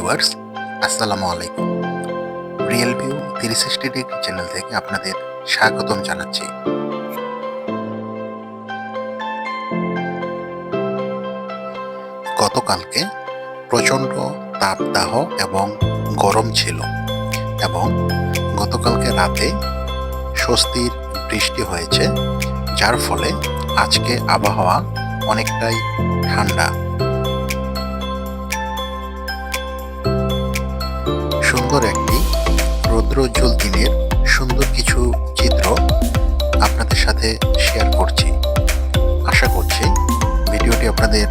Viewers আসসালামু আলাইকুম। Real view sixty degree channel থেকে আপনাদের স্বাগতম জানাচ্ছি। গতকালকে প্রচণ্ড তাপদাহ এবং গরম ছিল এবং গতকালকে রাতে স্বস্তির বৃষ্টি হয়েছে, যার ফলে আজকে আবহাওয়া অনেকটাই ঠান্ডা। সুন্দর একটি রৌদ্রোজ্জ্বল দিনের সুন্দর কিছু চিত্র আপনাদের সাথে শেয়ার করছি। আশা করছি ভিডিওটি আপনাদের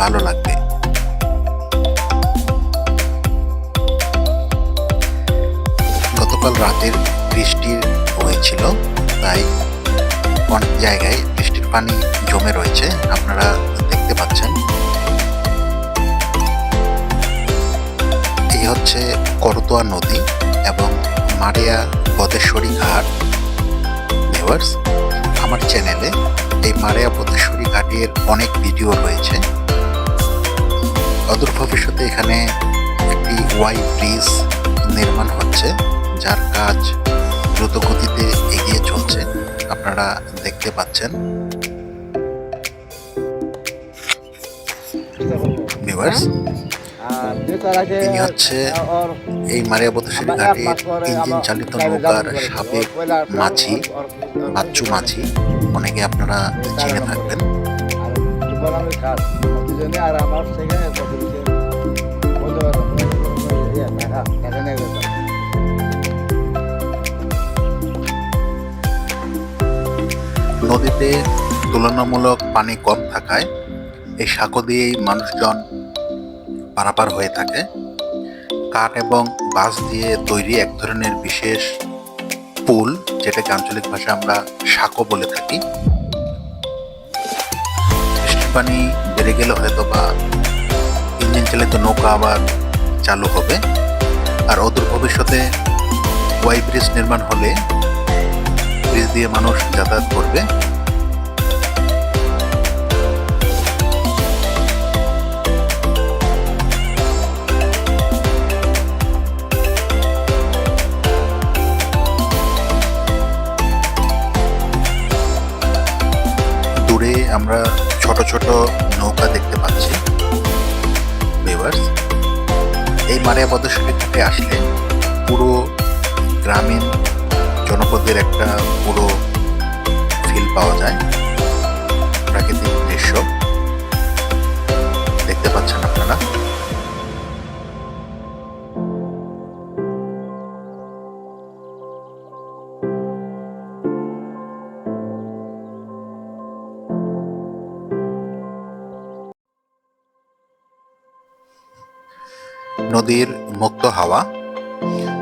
ভালো লাগবে। গতকাল রাতের বৃষ্টি হয়েছিল, তাই অনেক জায়গায় বৃষ্টির পানি জমে রয়েছে। আপনারা করতোয়া নদী এবং মারিয়া বদেশ্বরী ঘাট। ভিউয়ার্স, আমার চ্যানেলে এই মারিয়া বদেশ্বরী ঘাটের অনেক ভিডিও রয়েছে। অদূর ভবিষ্যতে এখানে একটি ওয়াই ব্রিজ নির্মাণ হচ্ছে, যার কাজ দ্রুত গতিতে এগিয়ে চলছে। আপনারা দেখতে পাচ্ছেন। ভিউয়ার্স তিনি হচ্ছে এই মারিয়া বদেশ্বরী ঘাটের ইঞ্জিন চালিত নৌকার সাবেক মাঝি বাচ্চু মাঝি। অনেকে আপনারা চিনে থাকবেন। নদীতে তুলনামূলক পানি কম থাকায় এই সাঁকো দিয়েই মানুষজন পারাপার হয়ে থাকে। কাঠ এবং বাঁশ দিয়ে তৈরি এক ধরনের বিশেষ পুল, যেটাকে আঞ্চলিক ভাষায় আমরা সাঁকো বলে থাকি। বৃষ্টির পানি বেড়ে গেলে হয়তো বা ইঞ্জিন চালিত নৌকা আবার চালু হবে। আর অদূর ভবিষ্যতে ওয়াই ব্রিজ নির্মাণ হলে ব্রিজ দিয়ে মানুষ যাতায়াত করবে। আমরা ছোট ছোট নৌকা দেখতে পাচ্ছি। ভিউয়ার্স এই মারিয়া পদশরী ঘাটে আসলে পুরো গ্রামীণ জনপদের একটা পুরো ফিল পাওয়া যায়। নদীর মুক্ত হাওয়া,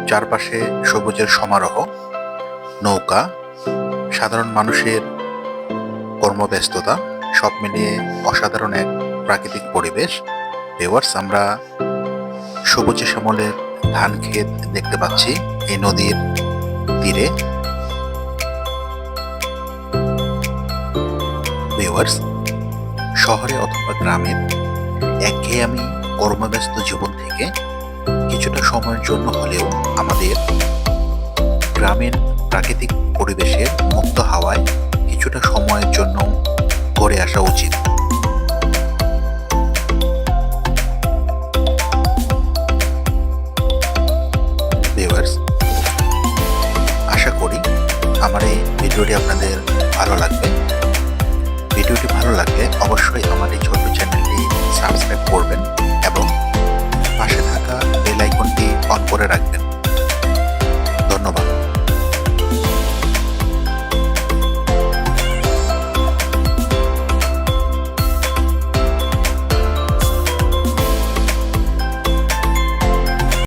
চারপাশে সবুজের সমারোহ, নৌকা, সাধারণ মানুষের কর্মব্যস্ততা, সব মিলিয়ে অসাধারণ এক প্রাকৃতিক পরিবেশ। ভিউয়ার্স আমরা সবুজে শ্যামলের ধান ক্ষেত দেখতে পাচ্ছি এই নদীর তীরে। ভিউয়ার্স শহরে অথবা গ্রামের একঘেয়েমি কর্মব্যস্ত জীবন থেকে কিছুটা সময়ের জন্য হলেও আমাদের গ্রামীণ প্রাকৃতিক পরিবেশের মুক্ত হাওয়ায় কিছুটা সময়ের জন্য ঘুরে আসা উচিত। আশা করি আমার এই ভিডিওটি আপনাদের ভালো লাগবে। ভিডিওটি ভালো লাগলে অবশ্যই আমাদের এই চ্যানেলটি সাবস্ক্রাইব করবেন এবং